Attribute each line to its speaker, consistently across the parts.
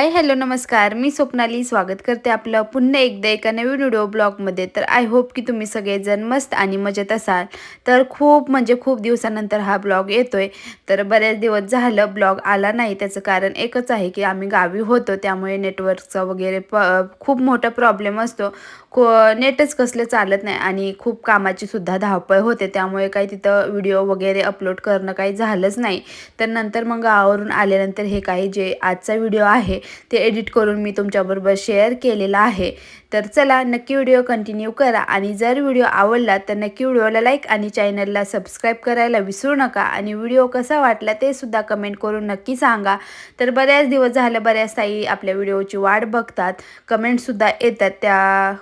Speaker 1: Hi hello नमस्कार. मी स्वप्नाली स्वागत करते आपलं पुन्हा एकदा एका नवीन व्हिडिओ ब्लॉगमध्ये. तर आय होप की तुम्ही सगळेजण मस्त आणि मजेत असाल. तर खूप म्हणजे खूप दिवसानंतर हा ब्लॉग येतोय. तर बऱ्याच दिवस झालं ब्लॉग आला नाही. त्याचं कारण एकच आहे की आम्ही गावी होतो. त्यामुळे नेटवर्कचा वगैरे प खूप मोठा प्रॉब्लेम असतो. को नेटच कसलं चालत नाही आणि खूप कामाची सुद्धा धावपळ होते. त्यामुळे काही तिथं व्हिडिओ वगैरे अपलोड करणं काही झालंच नाही. तर नंतर मग गावावरून आल्यानंतर हे काही जे आजचा व्हिडिओ आहे ते एडिट करून मी तुमच्याबरोबर शेअर केलेला आहे. तर चला नक्की व्हिडिओ कंटिन्यू करा आणि जर व्हिडिओ आवडला तर नक्की व्हिडिओला लाईक आणि चॅनलला सबस्क्राईब करायला विसरू नका. आणि व्हिडिओ कसा वाटला ते सुद्धा कमेंट करून नक्की सांगा. तर बऱ्याच दिवस झालं बऱ्याच ताई आपल्या व्हिडिओची वाट बघतात. कमेंटसुद्धा येतात त्या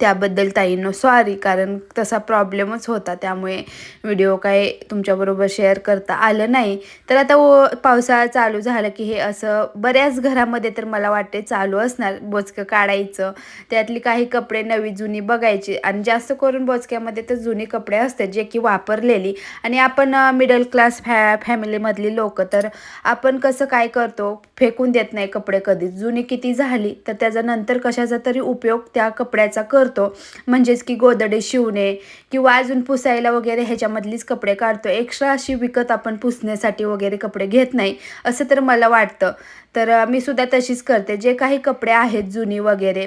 Speaker 1: त्याबद्दल ताईंनो सॉरी कारण तसा प्रॉब्लेमच होता. त्यामुळे व्हिडिओ काय तुमच्याबरोबर शेअर करता आलं नाही. तर आता ओ पावसाळा चालू झालं की हे असं बऱ्याच घरामध्ये तर मला वाटते चालू असणार. बोचकं काढायचं. त्यातली काही कपडे नवी जुनी बघायची. आणि जास्त करून बोचक्यामध्ये तर जुनी कपडे असतात जे की वापरलेली. आणि आपण मिडल क्लास फॅ फॅमिलीमधली लोक तर आपण कसं काय करतो? फेकून देत नाही कपडे कधीच. जुनी किती झाली तर त्याचा नंतर कशाचा तरी उपयोग त्या कपड्याचा करतो. म्हणजेच की गोदडे शिवणे किंवा अजून पुसायला वगैरे ह्याच्यामधलीच कपडे काढतो. एक्स्ट्रा अशी विकत आपण पुसण्यासाठी वगैरे कपडे घेत नाही असं तर मला वाटतं. तर मी सुद्धा तशीच करते. जे काही कपडे आहेत जुनी वगैरे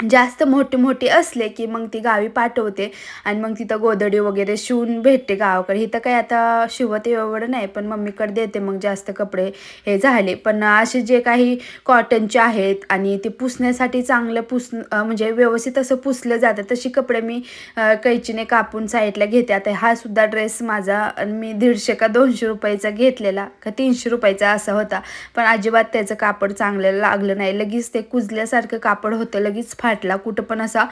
Speaker 1: जास्त मोठी मोठी असले की मग ती गावी पाठवते आणि मग तिथं गोदडी वगैरे शिवून भेटते गावाकडे. इथं काही आता शिवत एवढं नाही पण मम्मीकडे देते मग जास्त कपडे हे झाले. पण असे जे काही कॉटनचे आहेत आणि ते पुसण्यासाठी चांगलं पुस म्हणजे व्यवस्थित असं पुसलं जातं तशी कपडे मी कैचीने कापून साईडला घेते. आता हा सुद्धा ड्रेस माझा मी दीडशे का दोनशे रुपयाचा घेतलेला का तीनशे रुपयाचा असा होता. पण अजिबात त्याचं कापड चांगलं लागलं नाही. लगेच ते कुजल्यासारखं कापड होतं लगेच फाटला कुठं पण असा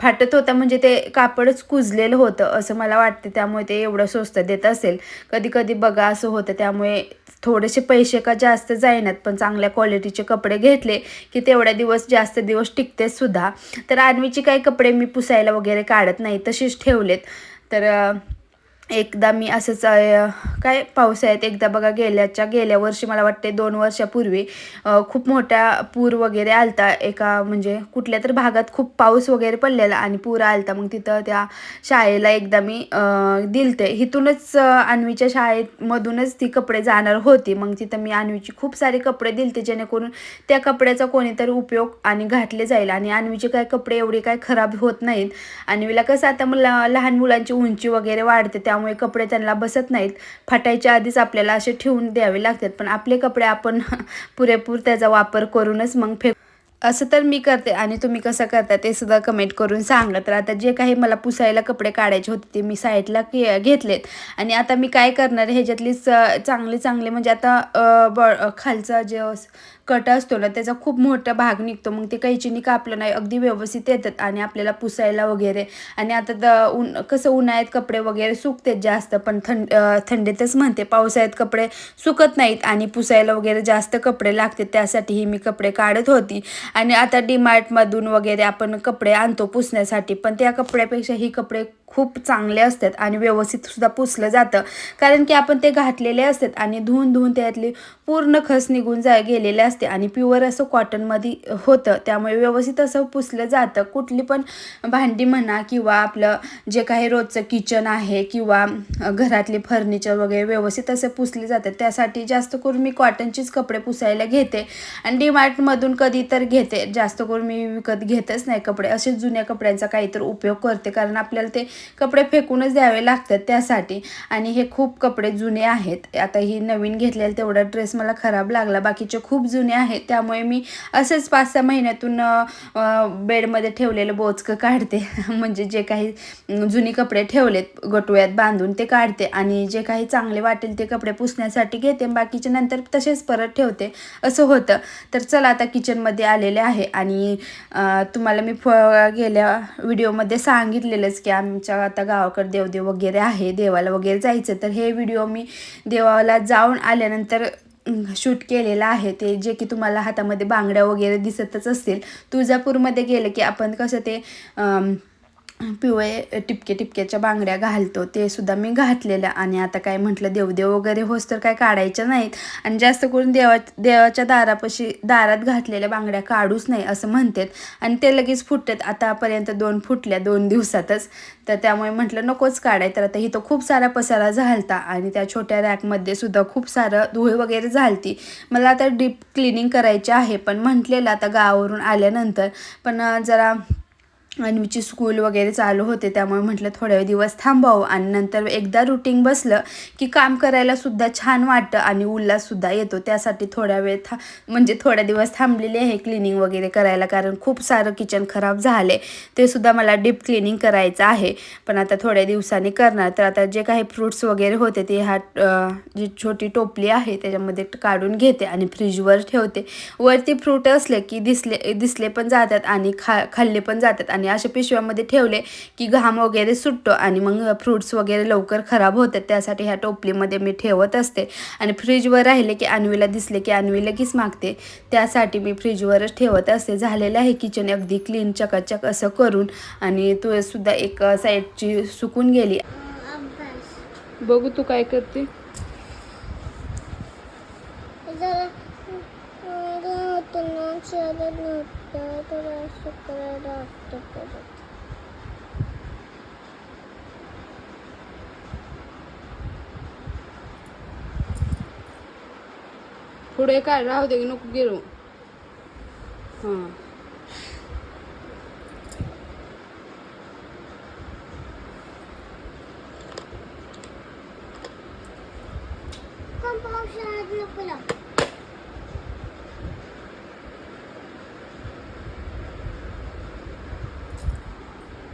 Speaker 1: फाटत होता म्हणजे ते कापडच कुजलेलं होतं असं मला वाटतं. त्यामुळे ते एवढं स्वस्त देत असेल. कधी कधी बघा असं होतं. त्यामुळे थोडेसे पैसे का जास्त जाईनात पण चांगल्या क्वालिटीचे कपडे घेतले की तेवढ्या दिवस जास्त दिवस टिकते सुद्धा. तर आर्मीचे काही कपडे मी पुसायला वगैरे काढत नाही तसेच ठेवलेत. तर एकदा मी असंच काय पावसाळ्यात एकदा बघा गेल्याच्या गेल्या वर्षी मला वाटते दोन वर्षापूर्वी खूप मोठा पूर वगैरे आलता एका म्हणजे कुठल्या तर भागात खूप पाऊस वगैरे पडलेला आणि पूर आलता. मग तिथं त्या शाळेला एकदा मी दिलते. इथूनच अन्वीच्या शाळेमधूनच ती कपडे जाणार होती. मग तिथं मी अन्वीची खूप सारे कपडे दिलते जेणेकरून त्या कपड्याचा कोणीतरी उपयोग आणि घातले जाईल. आणि अन्वीचे काय कपडे एवढे काय खराब होत नाहीत. अन्वीला कसं आता मला लहान मुलांची उंची वगैरे वाढते त्या त्यामुळे कपडे त्यांना बसत नाहीत. फाटायच्या आधीच आपल्याला असे ठेवून द्यावे लागतात. पण आपले कपडे आपण पुरेपूर त्याचा वापर करूनच मग फेक असं तर मी करते आणि तुम्ही कसं करता ते सुद्धा कमेंट करून सांगा. तर आता जे काही मला पुसायला कपडे काढायचे होते ते मी साईडला घेतलेत. आणि आता मी काय करणार ह्याच्यातलीच चांगले चांगले म्हणजे आता ब खालचा जे कट असतो ना त्याचा खूप मोठा भाग निघतो. मग ते कैचीने कापलं नाही अगदी व्यवस्थित येतात आणि आपल्याला पुसायला वगैरे. आणि आता तर ऊन कसं उन्हाळ्यात कपडे वगैरे सुकतात जास्त पण थंड थंडीतच म्हणते पावसाळ्यात कपडे सुकत नाहीत आणि पुसायला वगैरे जास्त कपडे लागतात त्यासाठीही मी कपडे काढत होती. आणि आता डीमार्टमधून वगैरे आपण कपडे आणतो पुसण्यासाठी पण त्या कपड्यापेक्षा ही कपडे खूप चांगले असतात आणि व्यवस्थितसुद्धा पुसलं जातं. कारण की आपण ते घातलेले असतात आणि धुवून धुवून त्यातली पूर्ण खस निघून जा गेलेले असते आणि प्युअर असं कॉटनमध्ये होतं. त्यामुळे व्यवस्थित असं पुसलं जातं. कुठली पण भांडी म्हणा किंवा आपलं जे काही रोजचं किचन आहे किंवा घरातले फर्निचर वगैरे व्यवस्थित असं पुसले जातात त्यासाठी जास्त करून मी कॉटनचीच कपडे पुसायला घेते. आणि डीमार्टमधून कधी तर घेते. जास्त करून मी विकत घेतच नाही कपडे. असे जुन्या कपड्यांचा काहीतरी उपयोग करते. कारण आपल्याला ते कपडे फेकूनच द्यावे लागतात त्यासाठी. आणि हे खूप कपडे जुने आहेत. आता ही नवीन घेतलेलं तेवढा ड्रेस मला खराब लागला. बाकीचे खूप जुने आहेत. त्यामुळे मी असंच पाच सहा महिन्यातून बेडमध्ये ठेवलेलं बोचकं काढते. म्हणजे जे काही जुनी कपडे ठेवलेत गटुळ्यात बांधून ते काढते. आणि जे काही चांगले वाटेल ते कपडे पुसण्यासाठी घेते. बाकीचे नंतर तसेच परत ठेवते. असं होतं. तर चला आता किचनमध्ये आलेले आहे. आणि तुम्हाला मी फ गेल्या व्हिडिओमध्ये सांगितलेलंच की आमच्या आता गावाकडे देवदेव वगैरे आहे देवाला वगैरे जायचं तर हे व्हिडिओ मी देवाला जाऊन आल्यानंतर शूट केलेला आहे. ते जे की तुम्हाला हातामध्ये बांगड्या वगैरे दिसतच असतील. तुळजापूरमध्ये गेलं की आपण कसं ते पिवळे टिपके टिपक्याच्या बांगड्या घालतो. ते सुद्धा मी घातलेल्या. आणि आता काय म्हटलं देवदेव वगैरे होस तर काय काढायच्या नाहीत. आणि जास्त करून देवा देवाच्या दारापाशी दारात घातलेल्या बांगड्या काढूच नाही असं म्हणतात. आणि ते लगेच फुटतात. आतापर्यंत दोन फुटल्या दोन दिवसातच. तर त्यामुळे म्हटलं नकोच काढाय. तर आता इथं खूप सारा पसारा झालता. आणि त्या छोट्या रॅकमध्ये सुद्धा खूप सारं धुळे वगैरे झालती. मला आता डीप क्लिनिंग करायची आहे. पण म्हटलेलं आता गावावरून आल्यानंतर. पण जरा अन्वीची स्कूल वगैरे चालू होते त्यामुळे म्हटलं थोड्या दिवस थांबावं. आणि नंतर एकदा रुटीन बसलं की काम करायला सुद्धा छान वाटतं आणि उल्हाससुद्धा येतो. त्यासाठी थोड्या वेळ था म्हणजे थोड्या दिवस थांबलेले आहे क्लिनिंग वगैरे करायला कारण खूप सारं किचन खराब झाले ते सुद्धा मला डीप क्लिनिंग करायचं आहे. पण आता थोड्या दिवसांनी करणार. तर आता जे काही फ्रुट्स वगैरे होते ते ह्या जी छोटी टोपली आहे त्याच्यामध्ये काढून घेते आणि फ्रीजवर ठेवते. वरती फ्रूट असले की दिसले दिसले पण जातात आणि खा खाल्ले पण जातात आणि अशा पिशव्यामध्ये ठेवले की घाम वगैरे सुटतो आणि मग फ्रूट्स वगैरे लवकर खराब होतात. त्यासाठी ह्या टोपलीमध्ये मी ठेवत असते. आणि फ्रीजवर राहिले की अन्वीला दिसले की अन्वी लगेच मागते. त्यासाठी मी फ्रीजवरच ठेवत असते. झालेलं आहे किचन अगदी क्लीन चकाचक असं करून आणि तो सुद्धा एक साईडची सुकून गेली. बघू तू काय करते.
Speaker 2: जरा नव्हतं ना चालत नव्हतं तर असं करायला लागतं परत
Speaker 1: पुढे काय राहू दे नको गेलो हां
Speaker 2: कोण पावसाळ्यात नको लावू. लगेच झोपायचं आणि मला अभ्यास करायचा.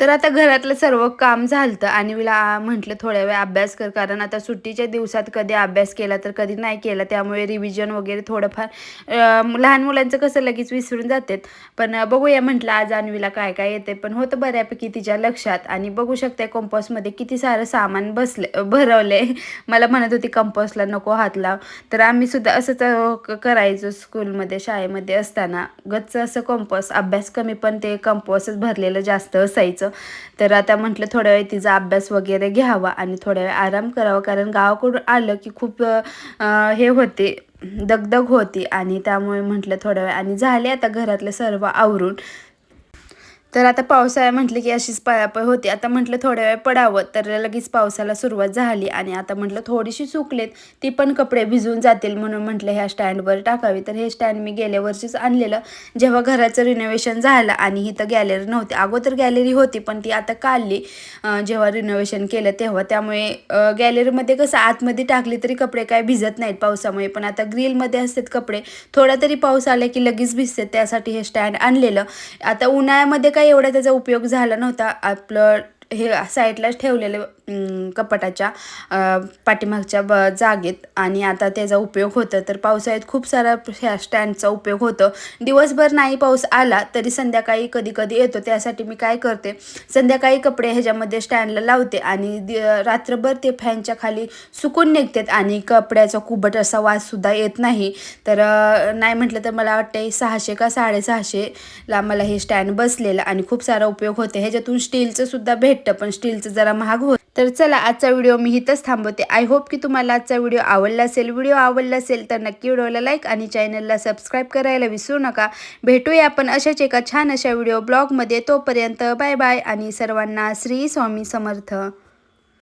Speaker 1: तर आता घरातलं सर्व काम झालं आणि मला म्हटलं थोड्या वेळ अभ्यास कर. कारण आता सुट्टीच्या दिवसात कधी अभ्यास केला तर कधी नाही केला. त्यामुळे रिव्हिजन वगैरे थोडंफार लहान मुलांचं कसं लगेच विसरून जातात. पण बघूया म्हटलं आज अन्वीला काय काय येते पण होतं बऱ्यापैकी तिच्या लक्षात. आणि बघू शकते कंपॉसमध्ये किती सारं सामान बसले भरवले मला म्हणत होती कंपॉसला नको हात लाव. तर आम्ही सुद्धा असंच क- करायचो स्कूलमध्ये शाळेमध्ये असताना. गच्च असं कंपॉस अभ्यास कमी पण ते कंपॉसच भरलेलं जास्त असायचं. तर आता म्हटलं थोड्या वेळ तिचा अभ्यास वगैरे घ्यावा आणि थोड्या वेळ आराम करावा. कारण गावाकडून आलं की खूप हे होते दगदग होती. आणि त्यामुळे म्हटलं थोड्या वेळ. आणि झाले आता घरातलं सर्व आवरून. तर आता पावसाळा म्हटलं की अशीच पळापळ होती. आता म्हटलं थोड्या वेळ पडावं तर लगेच पावसाला सुरुवात झाली आणि आता म्हटलं थोडीशी सुकलेत ती पण कपडे भिजून जातील म्हणून म्हटलं ह्या स्टँडवर टाकावी. तर हे स्टँड मी गेल्या वर्षीच आणलेलं जेव्हा घराचं रिनोव्हेशन झालं आणि इथं गॅलरी नव्हती. अगोदर गॅलरी होती पण ती आता काढली जेव्हा रिनोव्हेशन केलं तेव्हा. त्यामुळे गॅलरीमध्ये कसं आतमध्ये टाकली तरी कपडे काय भिजत नाहीत पावसामुळे पण आता ग्रीलमध्ये असतात कपडे. थोडा तरी पाऊस आला की लगेच भिजतात त्यासाठी हे स्टँड आणलेलं. आता उन्हाळ्यामध्ये काही एवढा त्याचा उपयोग झाला नव्हता. आपलं हे साईडलाच ठेवलेलं कपाटाच्या पाठीमागच्या ब जागेत. आणि आता त्याचा उपयोग होतं तर पावसाळ्यात खूप सारा ह्या स्टँडचा उपयोग होतो. दिवसभर नाही पाऊस आला तरी संध्याकाळी कधी कधी येतो. त्यासाठी मी काय करते? संध्याकाळी कपडे ह्याच्यामध्ये स्टँडला लावते आणि दि रात्रभर ते फॅनच्या खाली सुकून निघतात आणि कपड्याचा कुबट असा वाससुद्धा येत नाही. तर नाही म्हटलं तर मला वाटते सहाशे का साडेसहाशेला मला हे स्टँड बसलेलं आणि खूप सारा उपयोग होते. ह्याच्यातून स्टीलचं सुद्धा भेटतं पण स्टीलचं जरा महाग होतं तर चला आजचा व्हिडिओ मी इथंच थांबवते. आय होप की तुम्हाला आजचा व्हिडिओ आवडला असेल. व्हिडिओ आवडला असेल तर नक्की व्हिडिओला लाईक आणि चॅनलला सबस्क्राईब करायला विसरू नका. भेटूया आपण अशाच एका छान अशा व्हिडिओ ब्लॉगमध्ये. तोपर्यंत बाय बाय आणि सर्वांना श्री स्वामी समर्थ.